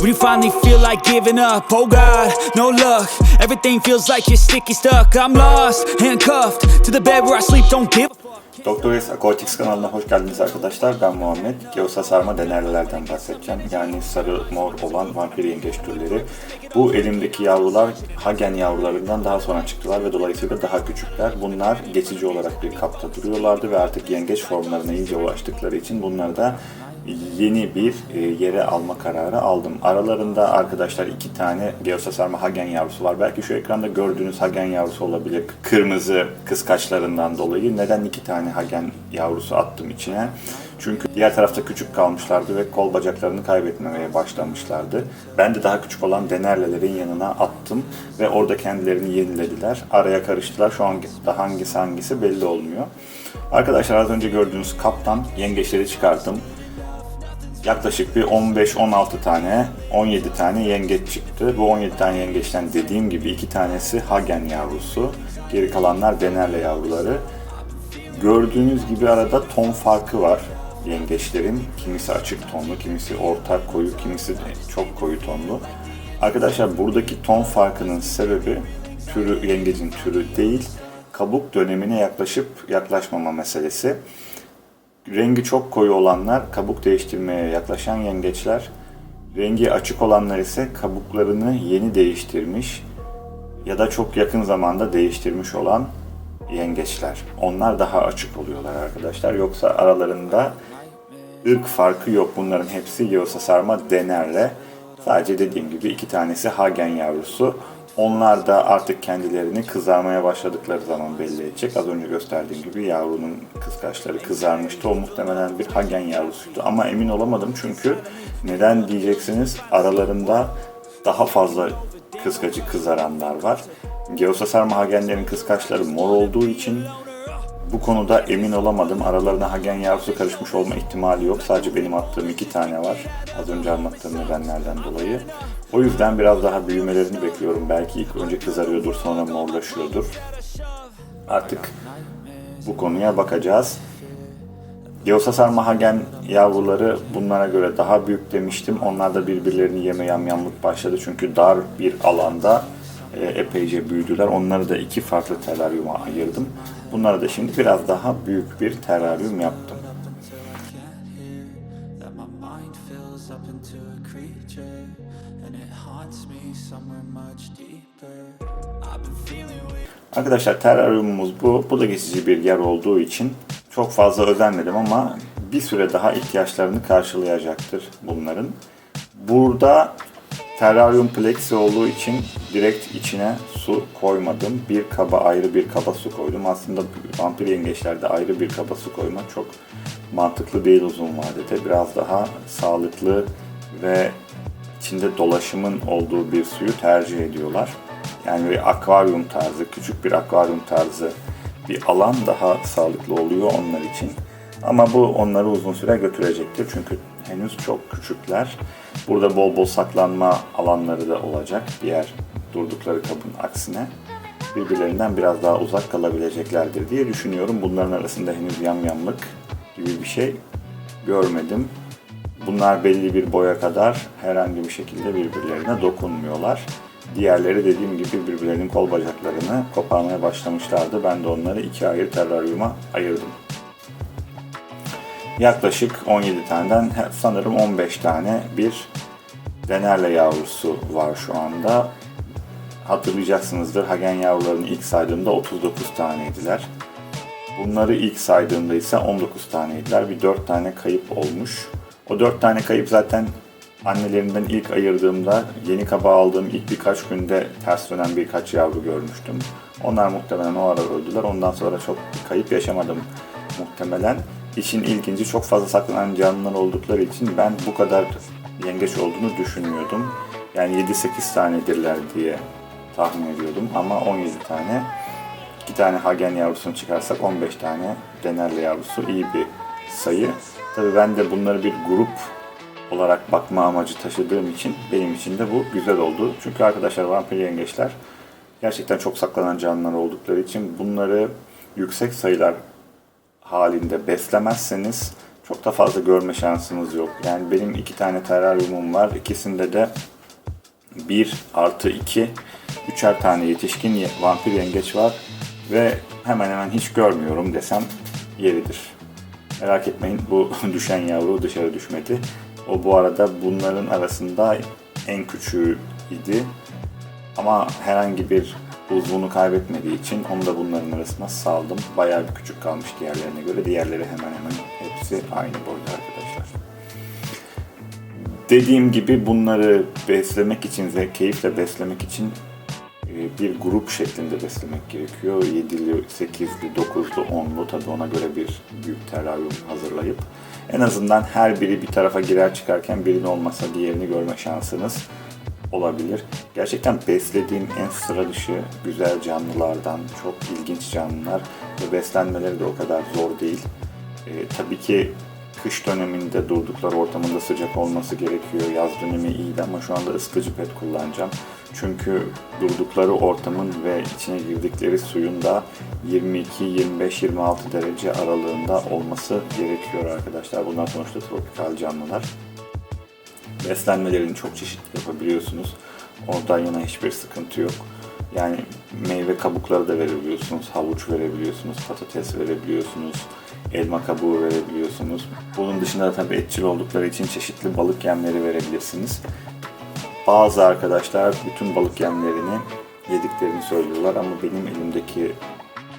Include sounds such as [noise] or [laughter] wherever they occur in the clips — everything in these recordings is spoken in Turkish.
when you finally feel like giving up. Oh God, no luck. Everything feels like you're sticky stuck. I'm lost, handcuffed to the bed where I sleep. Don't give. Doktor S Aquatics kanalına hoş geldiniz arkadaşlar. Ben Muhammed. Geosa sarma bahsedeceğim. Yani sarı, mor olan vampir yengeç türleri. Bu elimdeki yavrular Hagen yavrularından daha sonra çıktılar ve dolayısıyla daha küçükler. Bunlar geçici olarak bir kapta duruyorlardı ve artık yengeç formlarına iyice ulaştıkları için bunları da yeni bir e, yere alma kararı aldım. Aralarında arkadaşlar iki tane Geosa sarma Hagen yavrusu var. Belki şu ekranda gördüğünüz Hagen yavrusu olabilir. Kırmızı kıskaçlarından dolayı. Neden iki tane Hagen yavrusu attım içine? Çünkü diğer tarafta küçük kalmışlardı ve kol bacaklarını kaybetmemeye başlamışlardı. Ben de daha küçük olan denerlelerin yanına attım ve orada kendilerini yenilediler. Araya karıştılar. Şu an da hangisi hangisi belli olmuyor. Arkadaşlar az önce gördüğünüz kaptan yengeçleri çıkarttım yaklaşık bir 15-16 tane, 17 tane yengeç çıktı. Bu 17 tane yengeçten dediğim gibi iki tanesi Hagen yavrusu. Geri kalanlar Denerle yavruları. Gördüğünüz gibi arada ton farkı var yengeçlerin. Kimisi açık tonlu, kimisi orta koyu, kimisi de çok koyu tonlu. Arkadaşlar buradaki ton farkının sebebi türü yengecin türü değil, kabuk dönemine yaklaşıp yaklaşmama meselesi. Rengi çok koyu olanlar kabuk değiştirmeye yaklaşan yengeçler. Rengi açık olanlar ise kabuklarını yeni değiştirmiş ya da çok yakın zamanda değiştirmiş olan yengeçler. Onlar daha açık oluyorlar arkadaşlar. Yoksa aralarında ırk farkı yok. Bunların hepsi Yosa sarma denerle. Sadece dediğim gibi iki tanesi Hagen yavrusu. Onlar da artık kendilerini kızarmaya başladıkları zaman belli edecek. Az önce gösterdiğim gibi yavrunun kıskaçları kızarmıştı. O muhtemelen bir Hagen yavrusuydu. Ama emin olamadım çünkü neden diyeceksiniz aralarında daha fazla kıskacı kızaranlar var. Geosa sarma Hagenlerin kıskaçları mor olduğu için bu konuda emin olamadım. Aralarına Hagen yavrusu karışmış olma ihtimali yok. Sadece benim attığım iki tane var. Az önce anlattığım nedenlerden dolayı. O yüzden biraz daha büyümelerini bekliyorum. Belki ilk önce kızarıyordur sonra morlaşıyordur. Artık bu konuya bakacağız. Geosa sarma Hagen yavruları bunlara göre daha büyük demiştim. Onlar da birbirlerini yeme yamyamlık başladı. Çünkü dar bir alanda e, epeyce büyüdüler. Onları da iki farklı teraryuma ayırdım. Bunları da şimdi biraz daha büyük bir teraryum yaptım. Arkadaşlar teraryumumuz bu. Bu da geçici bir yer olduğu için çok fazla özenmedim ama bir süre daha ihtiyaçlarını karşılayacaktır bunların. Burada teraryum plexi olduğu için direkt içine su koymadım. Bir kaba ayrı bir kaba su koydum. Aslında vampir yengeçlerde ayrı bir kaba su koymak çok mantıklı değil uzun vadede. Biraz daha sağlıklı ve içinde dolaşımın olduğu bir suyu tercih ediyorlar. Yani bir akvaryum tarzı, küçük bir akvaryum tarzı bir alan daha sağlıklı oluyor onlar için. Ama bu onları uzun süre götürecektir çünkü henüz çok küçükler. Burada bol bol saklanma alanları da olacak diğer durdukları kabın aksine. Birbirlerinden biraz daha uzak kalabileceklerdir diye düşünüyorum. Bunların arasında henüz yamyamlık gibi bir şey görmedim. Bunlar belli bir boya kadar herhangi bir şekilde birbirlerine dokunmuyorlar. Diğerleri dediğim gibi birbirlerinin kol bacaklarını koparmaya başlamışlardı. Ben de onları iki ayrı teraryuma ayırdım. Yaklaşık 17 taneden sanırım 15 tane bir denerle yavrusu var şu anda. Hatırlayacaksınızdır Hagen yavrularını ilk saydığımda 39 taneydiler. Bunları ilk saydığımda ise 19 taneydiler. Bir 4 tane kayıp olmuş. O 4 tane kayıp zaten annelerinden ilk ayırdığımda yeni kaba aldığım ilk birkaç günde ters dönen birkaç yavru görmüştüm. Onlar muhtemelen o ara öldüler. Ondan sonra çok kayıp yaşamadım muhtemelen. İşin ilginci çok fazla saklanan canlılar oldukları için ben bu kadar yengeç olduğunu düşünmüyordum. Yani 7-8 tanedirler diye tahmin ediyordum ama 17 tane. 2 tane Hagen yavrusunu çıkarsak 15 tane Denerle yavrusu iyi bir sayı. Tabii ben de bunları bir grup olarak bakma amacı taşıdığım için benim için de bu güzel oldu. Çünkü arkadaşlar vampir yengeçler gerçekten çok saklanan canlılar oldukları için bunları yüksek sayılar halinde beslemezseniz çok da fazla görme şansınız yok. Yani benim iki tane teraryumum var. İkisinde de 1 artı 2 üçer tane yetişkin ye- vampir yengeç var ve hemen hemen hiç görmüyorum desem yeridir. Merak etmeyin bu [laughs] düşen yavru dışarı düşmedi. O bu arada bunların arasında en küçüğü idi. Ama herhangi bir uzvunu kaybetmediği için onu da bunların arasına saldım. Bayağı bir küçük kalmış diğerlerine göre. Diğerleri hemen hemen hepsi aynı boyda arkadaşlar. Dediğim gibi bunları beslemek için ve keyifle beslemek için bir grup şeklinde beslemek gerekiyor. 7'li, 8'li, 9'lu, 10'lu tabi ona göre bir büyük teraryum hazırlayıp en azından her biri bir tarafa girer çıkarken birinin olmasa diğerini görme şansınız olabilir. Gerçekten beslediğim en sıra dışı güzel canlılardan çok ilginç canlılar ve beslenmeleri de o kadar zor değil. E, tabii ki kış döneminde durdukları ortamında sıcak olması gerekiyor. Yaz dönemi iyiydi ama şu anda ısıtıcı pet kullanacağım. Çünkü durdukları ortamın ve içine girdikleri suyun da 22, 25, 26 derece aralığında olması gerekiyor arkadaşlar. Bunlar sonuçta tropikal canlılar. Beslenmelerini çok çeşitli yapabiliyorsunuz. Oradan yana hiçbir sıkıntı yok. Yani meyve kabukları da verebiliyorsunuz, havuç verebiliyorsunuz, patates verebiliyorsunuz, elma kabuğu verebiliyorsunuz. Bunun dışında da tabii etçil oldukları için çeşitli balık yemleri verebilirsiniz. Bazı arkadaşlar bütün balık yemlerini yediklerini söylüyorlar ama benim elimdeki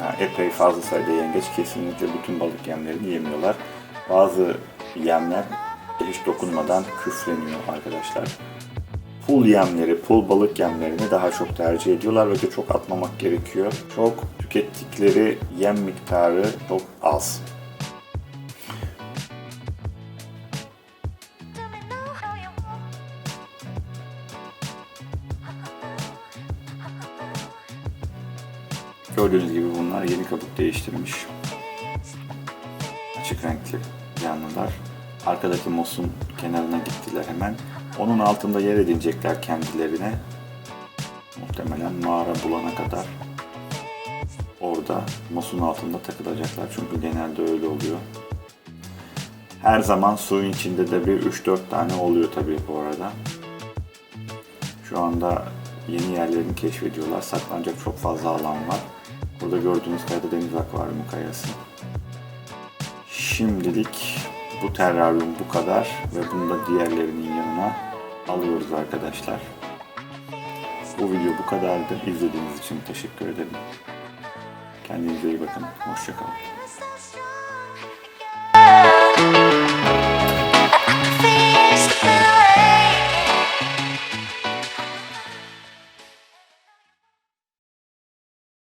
yani epey fazla sayıda yengeç kesinlikle bütün balık yemlerini yemiyorlar. Bazı yemler hiç dokunmadan küfleniyor arkadaşlar. Pul yemleri, pul balık yemlerini daha çok tercih ediyorlar ve de çok atmamak gerekiyor. Çok tükettikleri yem miktarı çok az. Gördüğünüz gibi bunlar yeni kabuk değiştirmiş. Açık renkli canlılar. Arkadaki mosun kenarına gittiler hemen. Onun altında yer edinecekler kendilerine. Muhtemelen mağara bulana kadar orada mosun altında takılacaklar. Çünkü genelde öyle oluyor. Her zaman suyun içinde de bir 3-4 tane oluyor tabii bu arada. Şu anda yeni yerlerini keşfediyorlar. Saklanacak çok fazla alan var. Burada gördüğünüz kayada deniz akvaryumu kayası. Şimdilik bu teraryum bu kadar ve bunu da diğerlerinin yanına alıyoruz arkadaşlar. Bu video bu kadardı. İzlediğiniz için teşekkür ederim. Kendinize iyi bakın. Hoşçakalın.